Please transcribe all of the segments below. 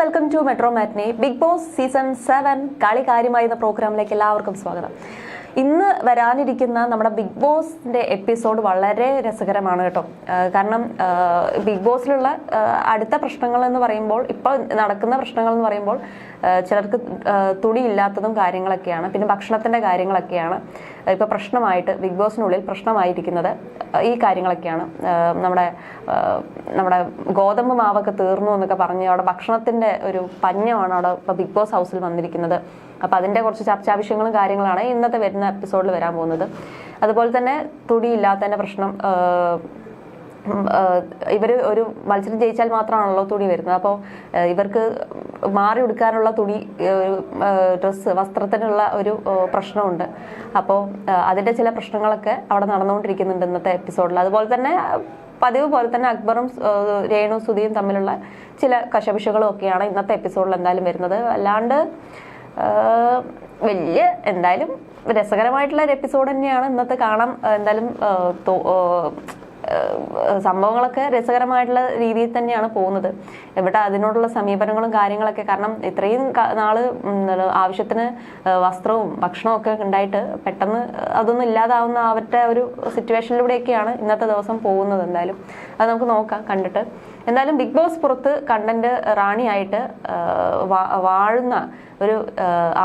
Welcome to metro matinee Bigg Boss season seven കളി കാര്യമായി എന്ന പ്രോഗ്രാമിലേക്ക് എല്ലാവർക്കും സ്വാഗതം. ഇന്ന് വരാനിരിക്കുന്ന നമ്മുടെ ബിഗ് ബോസിന്റെ എപ്പിസോഡ് വളരെ രസകരമാണ് കേട്ടോ. കാരണം ബിഗ് ബോസിലുള്ള അടുത്ത പ്രശ്നങ്ങൾ എന്ന് പറയുമ്പോൾ ഇപ്പോൾ നടക്കുന്ന പ്രശ്നങ്ങൾ എന്ന് പറയുമ്പോൾ ചിലർക്ക് തുണി ഇല്ലാത്തതും കാര്യങ്ങളൊക്കെയാണ് പിന്നെ ഭക്ഷണത്തിന്റെ കാര്യങ്ങളൊക്കെയാണ് ഇപ്പോൾ പ്രശ്നമായിട്ട് ബിഗ് ബോസിനുള്ളിൽ പ്രശ്നമായിരിക്കുന്നത് ഈ കാര്യങ്ങളൊക്കെയാണ്. നമ്മുടെ നമ്മുടെ ഗോതമ്പ് മാവൊക്കെ തീർന്നു എന്നൊക്കെ പറഞ്ഞ് അവിടെ ഭക്ഷണത്തിന്റെ ഒരു പഞ്ഞമാണ് അവിടെ ഇപ്പോൾ ബിഗ് ബോസ് ഹൗസിൽ വന്നിരിക്കുന്നത്. അപ്പോൾ അതിന്റെ കുറച്ച് ചർച്ചാവിഷയങ്ങളും കാര്യങ്ങളാണ് ഇന്നത്തെ വരുന്ന എപ്പിസോഡിൽ വരാൻ പോകുന്നത്. അതുപോലെ തന്നെ തുടിയില്ലാത്തതിന്റെ പ്രശ്നം ഇവർ ഒരു മത്സരം ജയിച്ചാൽ മാത്രമാണല്ലോ തുണി വരുന്നത്. അപ്പോൾ ഇവർക്ക് മാറി ഉടുക്കാനുള്ള തുണി ഡ്രസ്സ് വസ്ത്രത്തിനുള്ള ഒരു പ്രശ്നമുണ്ട്. അപ്പോൾ അതിന്റെ ചില പ്രശ്നങ്ങളൊക്കെ അവിടെ നടന്നുകൊണ്ടിരിക്കുന്നുണ്ട് ഇന്നത്തെ എപ്പിസോഡിൽ അതുപോലെ തന്നെ പതിവ് പോലെ തന്നെ അക്ബറും രേണു സുധിയും തമ്മിലുള്ള ചില കശപിശകളും ഒക്കെയാണ് ഇന്നത്തെ എപ്പിസോഡിൽ എന്തായാലും വരുന്നത്. അല്ലാണ്ട് വലിയ എന്തായാലും രസകരമായിട്ടുള്ള ഒരു എപ്പിസോഡ് തന്നെയാണ് ഇന്നത്തെ കാണാം എന്തായാലും സംഭവങ്ങളൊക്കെ രസകരമായിട്ടുള്ള രീതിയിൽ തന്നെയാണ് പോകുന്നത്. ഇവിടെ അതിനോടുള്ള സമീപനങ്ങളും കാര്യങ്ങളൊക്കെ കാരണം ഇത്രയും നാൾ ആവശ്യത്തിന് വസ്ത്രവും ഭക്ഷണവും ഒക്കെ ഉണ്ടായിട്ട് പെട്ടെന്ന് അതൊന്നും ഇല്ലാതാവുന്ന അവരുടെ ഒരു സിറ്റുവേഷനിലൂടെയൊക്കെയാണ് ഇന്നത്തെ ദിവസം പോകുന്നത് എന്തായാലും. അത് നമുക്ക് നോക്കാം കണ്ടിട്ട്. എന്തായാലും ബിഗ് ബോസ് പുറത്ത് കണ്ടന്റ് റാണിയായിട്ട് വാഴുന്ന ഒരു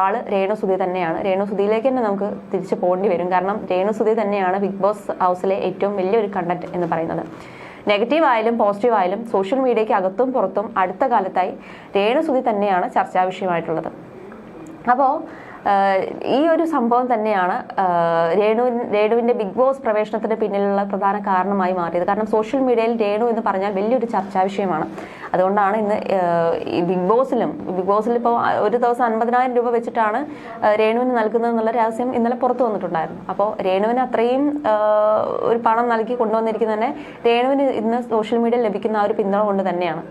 ആൾ രേണുസുതി തന്നെയാണ്. രേണുസുതിയിലേക്ക് തന്നെ നമുക്ക് തിരിച്ചു പോകേണ്ടി വരും. കാരണം രേണുസുതി തന്നെയാണ് ബിഗ് ബോസ് ഹൗസിലെ ഏറ്റവും വലിയൊരു കണ്ടന്റ് എന്ന് പറയുന്നത്. നെഗറ്റീവ് ആയാലും പോസിറ്റീവ് ആയാലും സോഷ്യൽ മീഡിയയ്ക്ക് അകത്തും പുറത്തും അടുത്ത കാലത്തായി രേണുസുതി തന്നെയാണ് ചർച്ചാ വിഷയമായിട്ടുള്ളത്. അപ്പോൾ ഈ ഒരു സംഭവം തന്നെയാണ് രേണു രേണുവിന്റെ ബിഗ് ബോസ് പ്രവേശനത്തിന് പിന്നിലുള്ള പ്രധാന കാരണമായി മാറിയത്. കാരണം സോഷ്യൽ മീഡിയയിൽ രേണു എന്ന് പറഞ്ഞാൽ വലിയൊരു ചർച്ചാ വിഷയമാണ്. അതുകൊണ്ടാണ് ഇന്ന് ഈ ബിഗ് ബോസിലും ബിഗ് ബോസിൽ ഇപ്പോൾ ഒരു ദിവസം അൻപതിനായിരം രൂപ വെച്ചിട്ടാണ് രേണുവിന് നൽകുന്നത് എന്നുള്ള രഹസ്യം ഇന്നലെ പുറത്തു വന്നിട്ടുണ്ടായിരുന്നു. അപ്പോൾ രേണുവിന് അത്രയും ഒരു പണം നൽകി കൊണ്ടുവന്നിരിക്കുന്നതന്നെ രേണുവിന് ഇന്ന് സോഷ്യൽ മീഡിയയിൽ ലഭിക്കുന്ന ആ ഒരു പിന്തുണ കൊണ്ട് തന്നെയാണ്.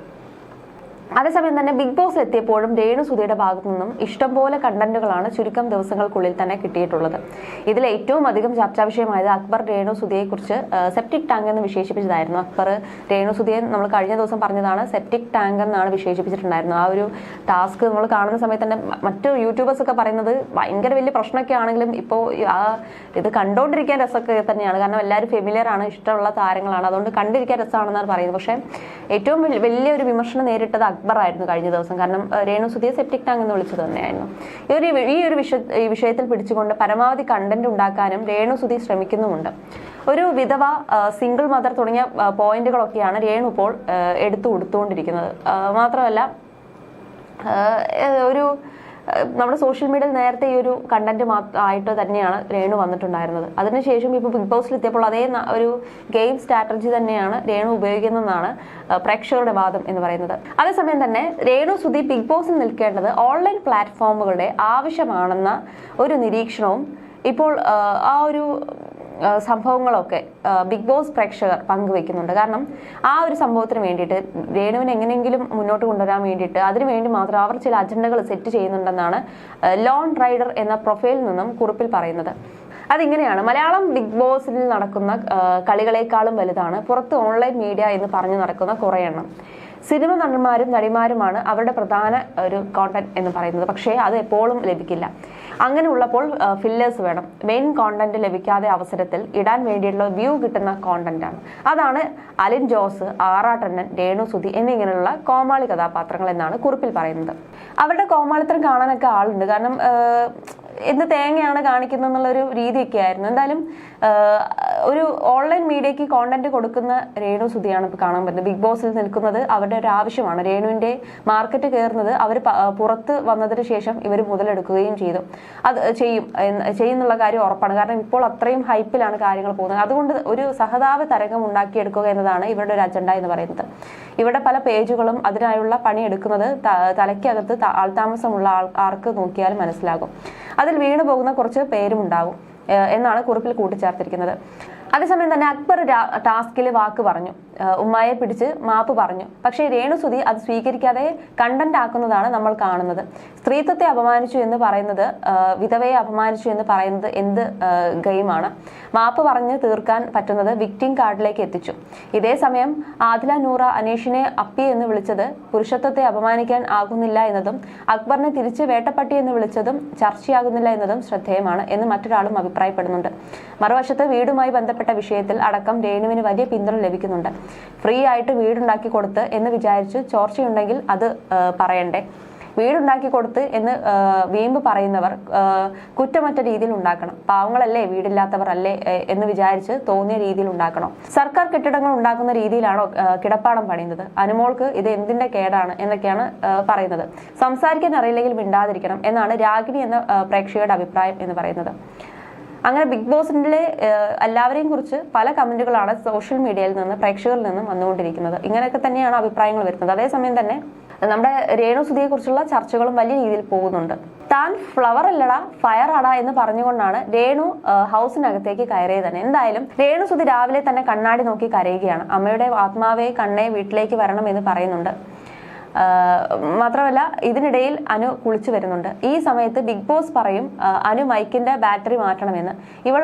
അതേസമയം തന്നെ ബിഗ് ബോസ് എത്തിയപ്പോഴും രേണു സുധയുടെ ഭാഗത്തു നിന്നും ഇഷ്ടംപോലെ കണ്ടന്റുകളാണ് ചുരുക്കം ദിവസങ്ങൾക്കുള്ളിൽ തന്നെ കിട്ടിയിട്ടുള്ളത്. ഇതിൽ ഏറ്റവും അധികം ചർച്ചാ വിഷയമായത് അക്ബർ രേണു സുധയെക്കുറിച്ച് കുറിച്ച് സെപ്റ്റിക് ടാങ്ക് എന്ന് വിശേഷിപ്പിച്ചതായിരുന്നു. അക്ബർ രേണു സുധയെ നമ്മൾ കഴിഞ്ഞ ദിവസം പറഞ്ഞതാണ് സെപ്റ്റിക് ടാങ്ക് എന്നാണ് വിശേഷിപ്പിച്ചിട്ടുണ്ടായിരുന്നത് ആ ഒരു ടാസ്ക് നമ്മൾ കാണുന്ന സമയത്ത് തന്നെ മറ്റ് മറ്റു യൂട്യൂബേഴ്സ് ഒക്കെ പറയുന്നത് ഭയങ്കര വലിയ പ്രശ്നമൊക്കെ ആണെങ്കിലും ഇപ്പോൾ ആ ഇത് കണ്ടുകൊണ്ടിരിക്കാൻ രസമൊക്കെ തന്നെയാണ്. കാരണം എല്ലാവരും ഫെമിലിയർ ആണ് ഇഷ്ടമുള്ള താരങ്ങളാണ്. അതുകൊണ്ട് കണ്ടിരിക്കാൻ രസമാണെന്നാണ് പറയുന്നത്. പക്ഷേ ഏറ്റവും വലിയ- ഒരു വിമർശനം നേരിട്ടത് അക്ബർ ആയിരുന്നു കഴിഞ്ഞ ദിവസം. കാരണം രേണു സുധിയെ സെപ്റ്റിക് ടാങ്ക് എന്ന് വിളിച്ചു തന്നെയായിരുന്നു. ഈ ഒരു ഈ ഒരു വിഷ ഈ വിഷയത്തിൽ പിടിച്ചുകൊണ്ട് പരമാവധി കണ്ടന്റ് ഉണ്ടാക്കാനും രേണു സുധി ശ്രമിക്കുന്നുമുണ്ട്. ഒരു വിധവ സിംഗിൾ മദർ തുടങ്ങിയ പോയിന്റുകളൊക്കെയാണ് രേണു ഇപ്പോൾ എടുത്തു കൊടുത്തുകൊണ്ടിരിക്കുന്നത്. മാത്രമല്ല ഒരു നമ്മുടെ സോഷ്യൽ മീഡിയയിൽ നേരത്തെ ഈ ഒരു കണ്ടന്റ് ആയിട്ട് തന്നെയാണ് രേണു വന്നിട്ടുണ്ടായിരുന്നത്. അതിനുശേഷം ഇപ്പോൾ ബിഗ് ബോസിൽ എത്തിയപ്പോൾ അതേ ഒരു ഗെയിം സ്ട്രാറ്റജി തന്നെയാണ് രേണു ഉപയോഗിക്കുന്നതെന്നാണ് പ്രേക്ഷകരുടെ വാദം എന്ന് പറയുന്നത്. അതേസമയം തന്നെ രേണു സുധി ബിഗ് ബോസിൽ നിൽക്കേണ്ടത് ഓൺലൈൻ പ്ലാറ്റ്ഫോമുകളുടെ ആവശ്യമാണെന്ന ഒരു നിരീക്ഷണവും ഇപ്പോൾ ആ ഒരു സംഭവങ്ങളൊക്കെ ബിഗ് ബോസ് പ്രേക്ഷകർ പങ്കുവെക്കുന്നുണ്ട്. കാരണം ആ ഒരു സംഭവത്തിന് വേണ്ടിയിട്ട് രേണുവിനെ എങ്ങനെയെങ്കിലും മുന്നോട്ട് കൊണ്ടുവരാൻ വേണ്ടിയിട്ട് അതിനു വേണ്ടി മാത്രം അവർ ചില അജണ്ടകൾ സെറ്റ് ചെയ്യുന്നുണ്ടെന്നാണ് ലോൺ റൈഡർ എന്ന പ്രൊഫൈലിൽ നിന്നും കുറിപ്പിൽ പറയുന്നത്. അതിങ്ങനെയാണ്. മലയാളം ബിഗ് ബോസിൽ നടക്കുന്ന കളികളെക്കാളും വലുതാണ്. പുറത്ത് ഓൺലൈൻ മീഡിയ എന്ന് പറഞ്ഞു നടക്കുന്ന കുറേ എണ്ണം. സിനിമ നടന്മാരും നടിമാരുമാണ് അവരുടെ പ്രധാന ഒരു കോണ്ടന്റ് എന്ന് പറയുന്നത്. പക്ഷേ അത് എപ്പോഴും ലഭിക്കില്ല. അങ്ങനെ ഉള്ളപ്പോൾ ഫില്ലേഴ്സ് വേണം. മെയിൻ കോണ്ടന്റ് ലഭിക്കാതെ അവസരത്തിൽ ഇടാൻ വേണ്ടിയിട്ടുള്ള വ്യൂ കിട്ടുന്ന കോണ്ടന്റ് ആണ്. അതാണ് അലിൻ ജോസ് ആറാട്ടണ്ണൻ രേണു സുധി എന്നിങ്ങനെയുള്ള കോമാളി കഥാപാത്രങ്ങൾ എന്നാണ് കുറിപ്പിൽ പറയുന്നത്. അവരുടെ കോമാളിത്തരം കാണാനൊക്കെ ആളുണ്ട്. കാരണം എന്ത് തേങ്ങയാണ് കാണിക്കുന്നത് എന്നുള്ളൊരു രീതിയൊക്കെ ആയിരുന്നു എന്തായാലും ഒരു ഓൺലൈൻ മീഡിയയ്ക്ക് കോണ്ടന്റ് കൊടുക്കുന്ന രേണു സുധിയാണ് ഇപ്പോൾ കാണാൻ പറ്റുന്നത്. ബിഗ് ബോസിൽ നിൽക്കുന്നത് അവരുടെ ഒരു ആവശ്യമാണ്. രേണുവിന്റെ മാർക്കറ്റ് കയറുന്നത് അവർ പുറത്ത് വന്നതിന് ശേഷം ഇവർ മുതലെടുക്കുകയും ചെയ്തു. അത് ചെയ്യും ചെയ്യുന്നുള്ള കാര്യം ഉറപ്പാണ്. കാരണം ഇപ്പോൾ അത്രയും ഹൈപ്പിലാണ് കാര്യങ്ങൾ പോകുന്നത്. അതുകൊണ്ട് ഒരു സഹതാപ തരംഗം ഉണ്ടാക്കിയെടുക്കുക എന്നതാണ് ഇവരുടെ ഒരു അജണ്ട എന്ന് പറയുന്നത്. ഇവിടെ പല പേജുകളും അതിനായുള്ള പണിയെടുക്കുന്നത് തലയ്ക്കകത്ത് ആൾതാമസമുള്ള ആൾ ആർക്ക് നോക്കിയാൽ മനസ്സിലാകും. അതിൽ വീണു പോകുന്ന കുറച്ച് പേരും ഉണ്ടാവും എന്നാണ് കുറിപ്പിൽ കൂട്ടിച്ചേർത്തിരിക്കുന്നത്. അതേസമയം തന്നെ അക്ബർ ടാസ്കിൽ വാക്ക് പറഞ്ഞു. ഉമ്മായെ പിടിച്ച് മാപ്പ് പറഞ്ഞു. പക്ഷേ രേണുസുതി അത് സ്വീകരിക്കാതെ കണ്ടന്റ് ആക്കുന്നതാണ് നമ്മൾ കാണുന്നത്. സ്ത്രീത്വത്തെ അപമാനിച്ചു എന്ന് പറയുന്നത് വിധവയെ അപമാനിച്ചു എന്ന് പറയുന്നത് എന്ത് ഗെയിമാണ്? മാപ്പ് പറഞ്ഞ് തീർക്കാൻ പറ്റുന്നത് വിക്ടിം കാർഡിലേക്ക് എത്തിച്ചു. ഇതേ സമയം ആദില നൂറ അനീഷിനെ അപ്പി എന്ന് വിളിച്ചത് പുരുഷത്വത്തെ അപമാനിക്കാൻ ആകുന്നില്ല എന്നതും അക്ബറിനെ തിരിച്ച് വേട്ടപ്പട്ടി എന്ന് വിളിച്ചതും ചർച്ചയാകുന്നില്ല എന്നതും ശ്രദ്ധേയമാണ് എന്ന് മറ്റൊരാളും അഭിപ്രായപ്പെടുന്നുണ്ട്. മറുവശത്ത് വീടുമായി ബന്ധപ്പെട്ട വിഷയത്തിൽ അടക്കം രേണുവിന് വലിയ പിന്തുണ ലഭിക്കുന്നുണ്ട്. ഫ്രീ ആയിട്ട് വീടുണ്ടാക്കി കൊടുത്ത് എന്ന് വിചാരിച്ച് ചോർച്ചയുണ്ടെങ്കിൽ അത് പറയണ്ടേ? വീടുണ്ടാക്കി കൊടുത്ത് എന്ന് വീമ്പ് പറയുന്നവർ കുറ്റമറ്റ രീതിയിൽ ഉണ്ടാക്കണം. പാവങ്ങളല്ലേ വീടില്ലാത്തവർ അല്ലേ എന്ന് വിചാരിച്ച് തോന്നിയ രീതിയിൽ ഉണ്ടാക്കണം. സർക്കാർ കെട്ടിടങ്ങൾ ഉണ്ടാക്കുന്ന രീതിയിലാണോ കിടപ്പാടം പണിയുന്നത്? അനുമോൾക്ക് ഇത് എന്തിന്റെ കേടാണ് എന്നൊക്കെയാണ് പറയുന്നത്. സംസാരിക്കാൻ അറിയില്ലെങ്കിൽ മിണ്ടാതിരിക്കണം എന്നാണ് രാഗിണി എന്ന പ്രേക്ഷകരുടെ അഭിപ്രായം എന്ന് പറയുന്നത്. അങ്ങനെ ബിഗ് ബോസിന്റെ ഏഹ്, എല്ലാവരെയും കുറിച്ച് പല കമന്റുകളാണ് സോഷ്യൽ മീഡിയയിൽ നിന്ന് പ്രേക്ഷകരിൽ നിന്നും വന്നുകൊണ്ടിരിക്കുന്നത്. ഇങ്ങനെയൊക്കെ തന്നെയാണ് അഭിപ്രായങ്ങൾ വരുന്നത്. അതേസമയം തന്നെ നമ്മുടെ രേണു സുധിയെക്കുറിച്ചുള്ള ചർച്ചകളും വലിയ രീതിയിൽ പോകുന്നുണ്ട്. താൻ ഫ്ലവർ അല്ലടാ ഫയർ ആടാ എന്ന് പറഞ്ഞുകൊണ്ടാണ് രേണു ഹൗസിനകത്തേക്ക് കയറിയത് തന്നെ. എന്തായാലും രേണു സുധി രാവിലെ തന്നെ കണ്ണാടി നോക്കി കരയുകയാണ്. അമ്മയുടെ ആത്മാവെ കണ്ണെ വീട്ടിലേക്ക് വരണം എന്ന് പറയുന്നുണ്ട്. മാത്രമല്ല ഇതിനിടയിൽ അനു കുളിച്ചു വരുന്നുണ്ട്. ഈ സമയത്ത് ബിഗ് ബോസ് പറയും അനു മൈക്കിന്റെ ബാറ്ററി മാറ്റണമെന്ന്. ഇവൾ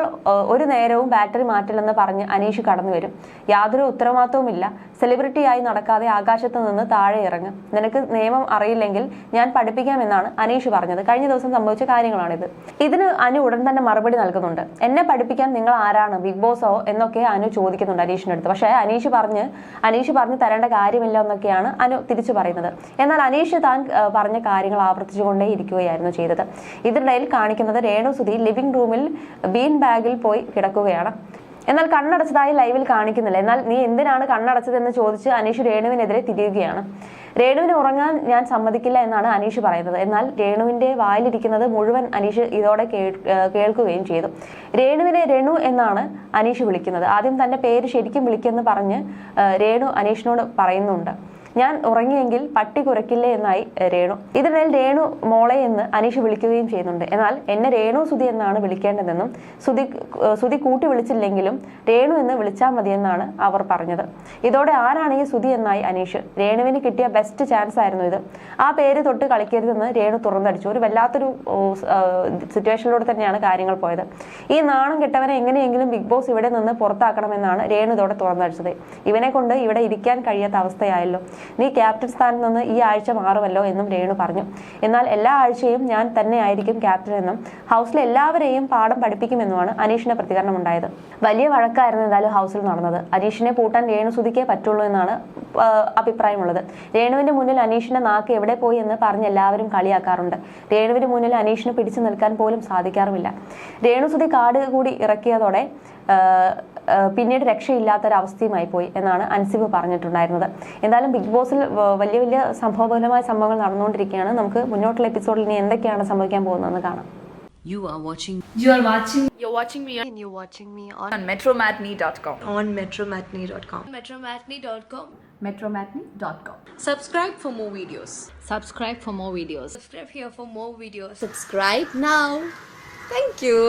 ഒരു നേരവും ബാറ്ററി മാറ്റില്ലെന്ന് പറഞ്ഞ് അനീഷ് കടന്നു വരും. യാതൊരു ഉത്തരവാദിത്വവുമില്ല. സെലിബ്രിറ്റിയായി നടക്കാതെ ആകാശത്ത് നിന്ന് താഴെ ഇറങ്ങും. നിനക്ക് നിയമം അറിയില്ലെങ്കിൽ ഞാൻ പഠിപ്പിക്കാമെന്നാണ് അനീഷ് പറഞ്ഞത്. കഴിഞ്ഞ ദിവസം സംഭവിച്ച കാര്യങ്ങളാണിത്. ഇതിന് അനു ഉടൻ തന്നെ മറുപടി നൽകുന്നുണ്ട്. എന്നെ പഠിപ്പിക്കാൻ നിങ്ങൾ ആരാണ്? ബിഗ് ബോസോ എന്നൊക്കെ അനു ചോദിക്കുന്നുണ്ട് അനീഷിന്റെ അടുത്ത്. പക്ഷേ അനീഷ് പറഞ്ഞ് അനീഷ് പറഞ്ഞ് തരേണ്ട കാര്യമില്ല എന്നൊക്കെയാണ് അനു തിരിച്ചു പറയുന്നത്. എന്നാൽ അനീഷ് താൻ പറഞ്ഞ കാര്യങ്ങൾ ആവർത്തിച്ചുകൊണ്ടേ ഇരിക്കുകയായിരുന്നു ചെയ്തത്. ഇതിനിടയിൽ കാണിക്കുന്നത് രേണു സുധി ലിവിംഗ് റൂമിൽ ബീൻ ബാഗിൽ പോയി കിടക്കുകയാണ്. എന്നാൽ കണ്ണടച്ചതായി ലൈവിൽ കാണിക്കുന്നില്ല. എന്നാൽ നീ എന്തിനാണ് കണ്ണടച്ചതെന്ന് ചോദിച്ച് അനീഷ് രേണുവിനെതിരെ തിരിയുകയാണ്. രേണുവിന് ഉറങ്ങാൻ ഞാൻ സമ്മതിക്കില്ല എന്നാണ് അനീഷ് പറയുന്നത്. എന്നാൽ രേണുവിന്റെ വായിലിരിക്കുന്നത് മുഴുവൻ അനീഷ് ഇതോടെ കേൾക്കുകയും ചെയ്തു. രേണുവിനെ രേണു എന്നാണ് അനീഷ് വിളിക്കുന്നത്. ആദ്യം തന്റെ പേര് ശരിക്കും വിളിക്കുമെന്ന് പറഞ്ഞ് രേണു അനീഷിനോട് പറയുന്നുണ്ട്. ഞാൻ ഉറങ്ങിയെങ്കിൽ പട്ടി കുരക്കില്ലേ എന്നായി രേണു. ഇതിനിടയിൽ രേണു മോളെ എന്ന് അനീഷ് വിളിക്കുകയും ചെയ്യുന്നുണ്ട്. എന്നാൽ എന്നെ രേണു സുതി എന്നാണ് വിളിക്കേണ്ടതെന്നും സുതി സുതി കൂട്ടി വിളിച്ചില്ലെങ്കിലും രേണു എന്ന് വിളിച്ചാൽ മതിയെന്നാണ് അവർ പറഞ്ഞത്. ഇതോടെ ആരാണ് ഈ സുതി എന്നായി അനീഷ്. രേണുവിന് കിട്ടിയ ബെസ്റ്റ് ചാൻസ് ആയിരുന്നു ഇത്. ആ പേര് തൊട്ട് കളിക്കരുതെന്ന് രേണു തുറന്നടിച്ചു. ഒരു വല്ലാത്തൊരു സിറ്റുവേഷനിലൂടെ തന്നെയാണ് കാര്യങ്ങൾ പോയത്. ഈ നാണം കെട്ടവനെ എങ്ങനെയെങ്കിലും ബിഗ് ബോസ് ഇവിടെ നിന്ന് പുറത്താക്കണമെന്നാണ് രേണു ഇതോടെ തുറന്നടിച്ചത്. ഇവനെ കൊണ്ട് ഇവിടെ ഇരിക്കാൻ കഴിയാത്ത അവസ്ഥയായല്ലോ. നീ ക്യാപ്റ്റൻ സ്ഥാനത്ത് നിന്ന് ഈ ആഴ്ച മാറുമല്ലോ എന്നും രേണു പറഞ്ഞു. എന്നാൽ എല്ലാ ആഴ്ചയും ഞാൻ തന്നെയായിരിക്കും ക്യാപ്റ്റൻ എന്നും ഹൗസിലെ എല്ലാവരെയും പാഠം പഠിപ്പിക്കുമെന്നുമാണ് അനീഷിന്റെ പ്രതികരണം ഉണ്ടായത്. വലിയ വഴക്കായിരുന്നു എന്തായാലും ഹൗസിൽ നടന്നത്. അനീഷിനെ പൂട്ടാൻ രേണു സുധിക്കേ പറ്റുള്ളൂ എന്നാണ് അഭിപ്രായമുള്ളത്. രേണുവിന്റെ മുന്നിൽ അനീഷിന്റെ നാക്ക് എവിടെ പോയി എന്ന് പറഞ്ഞ് എല്ലാവരും കളിയാക്കാറുണ്ട്. രേണുവിന് മുന്നിൽ അനീഷിന് പിടിച്ചു നിൽക്കാൻ പോലും സാധിക്കാറുമില്ല. രേണുസുതി കാട് കൂടി ഇറക്കിയതോടെ പിന്നീട് രക്ഷയില്ലാത്തൊരവസ്ഥയുമായി പോയി എന്നാണ് അൻസിബ് പറഞ്ഞിട്ടുണ്ടായിരുന്നത് എന്തായാലും ബിഗ് ബോസിൽ വലിയ വലിയ സംഭവബലമായ സംഭവങ്ങൾ നടന്നുകൊണ്ടിരിക്കുകയാണ് നമുക്ക് മുന്നോട്ടുള്ള എപ്പിസോഡിൽ ഇനി എന്തൊക്കെയാണ് സംഭവിക്കാൻ പോകുന്നതെന്ന് കാണാം You are watching You are watching You're watching me and you're watching me on, on metromatney.com. on metromatney.com. metromatney.com. Metromatney.com. Subscribe for more videos. subscribe for more videos. Subscribe here for more videos. Subscribe now. Thank you.